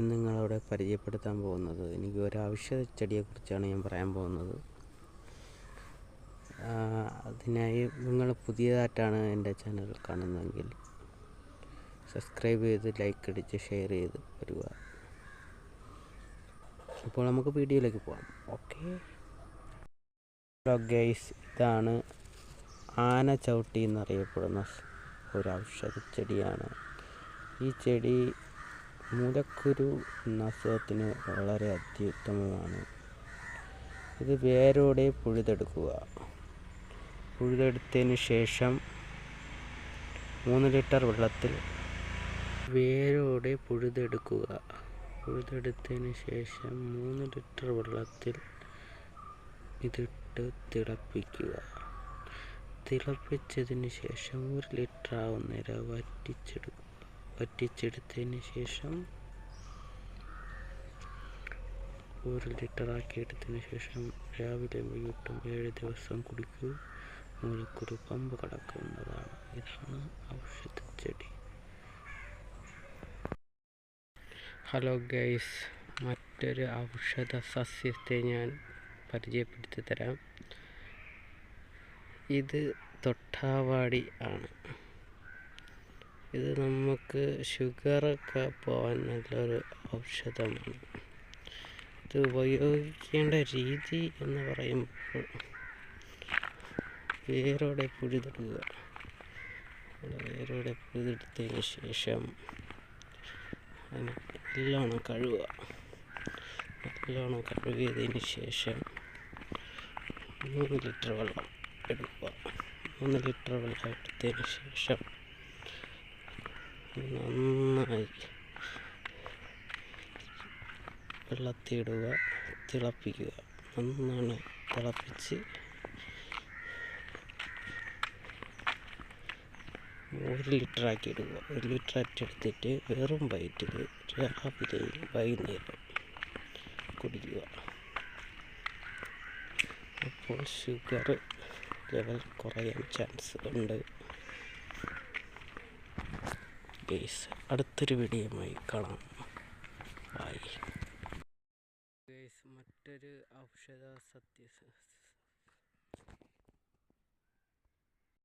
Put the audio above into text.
ഇന്ന് നിങ്ങളവിടെ പരിചയപ്പെടുത്താൻ പോകുന്നത്. എനിക്ക് ഒരു ഔഷധ ചെടിയെക്കുറിച്ചാണ് ഞാൻ പറയാൻ പോകുന്നത്. അതിനായി നിങ്ങൾ പുതിയതായിട്ടാണ് എന്റെ ചാനൽ കാണുന്നതെങ്കിൽ സബ്സ്ക്രൈബ് ചെയ്ത് ലൈക്ക് അടിച്ച് ഷെയർ ചെയ്ത് വരിക. അപ്പോൾ നമുക്ക് വീഡിയോയിലേക്ക് പോകാം ഓക്കെ. ഗൈസ് ഇതാണ് ആന ചവിട്ടി എന്നറിയപ്പെടുന്ന ഒരു ഔഷധ ചെടിയാണ്. ഈ ചെടി മൂലക്കുരു എന്ന അസുഖത്തിന് വളരെ അത്യുത്തമമാണ്. ഇത് വേരോടെ പുഴുതെടുക്കുക. പുഴുതെടുത്തതിന് ശേഷം മൂന്ന് ലിറ്റർ വെള്ളത്തിൽ വേരോടെ പുഴുതെടുക്കുക. പുഴുതെടുത്തതിന് ശേഷം മൂന്ന് ലിറ്റർ വെള്ളത്തിൽ ഇതിട്ട് തിളപ്പിക്കുക. തിളപ്പിച്ചതിന് ശേഷം ഒരു ലിറ്റർ ആവുന്നേരം വറ്റിച്ചെടുക്കുക. വറ്റിച്ചെടുത്തതിന് ശേഷം ഒരു ലിറ്റർ ആക്കി എടുത്തതിന് ശേഷം രാവിലെ വൈകിട്ടും ഏഴ് ദിവസം കുടിക്കൂ. മൂലക്കൊരു പമ്പ് കടക്കുന്നതാണ്. ഇതാണ് ഔഷധ ചെടി. ഹലോ ഗൈസ് മറ്റൊരു ഔഷധ സസ്യത്തെ ഞാൻ പരിചയപ്പെടുത്തി തരാം ഇത് തൊട്ടാവാടി ആണ്. ഇത് നമുക്ക് ഷുഗറൊക്കെ പോകാൻ നല്ലൊരു ഔഷധമാണ്. ഇത് ഉപയോഗിക്കേണ്ട രീതി എന്ന് പറയുമ്പോൾ വേരോടെ പുഴുതെടുക്കുക. വേരോടെ പുഴുതെടുത്തതിന് ശേഷം അതിനെ നല്ലോണം കഴുകുക. നല്ലോണം കഴുകിയതിന് ശേഷം മൂന്ന് ലിറ്റർ വെള്ളം എടുക്കുക. മൂന്ന് ലിറ്റർ വെള്ളം എടുത്തതിന് ശേഷം നന്നായി. വെള്ളത്തിയിടുക തിളപ്പിക്കുക. നന്നാണ് തിളപ്പിച്ച്. ഒരു ലിറ്റർ ആക്കി ഇടുക ഒരു ലിറ്റർ ആക്കി എടുത്തിട്ട് വെറും വയറ്റിൽ രാവിലെയും വൈകുന്നേരം കുടിക്കുക. അപ്പോൾ ഷുഗർ ലെവൽ കുറയാൻ ചാൻസ് ഉണ്ട്. ഗേസ് അടുത്തൊരു വീഡിയോയുമായി കാണാം. ബൈ മറ്റൊരു ഔഷധ സത്യ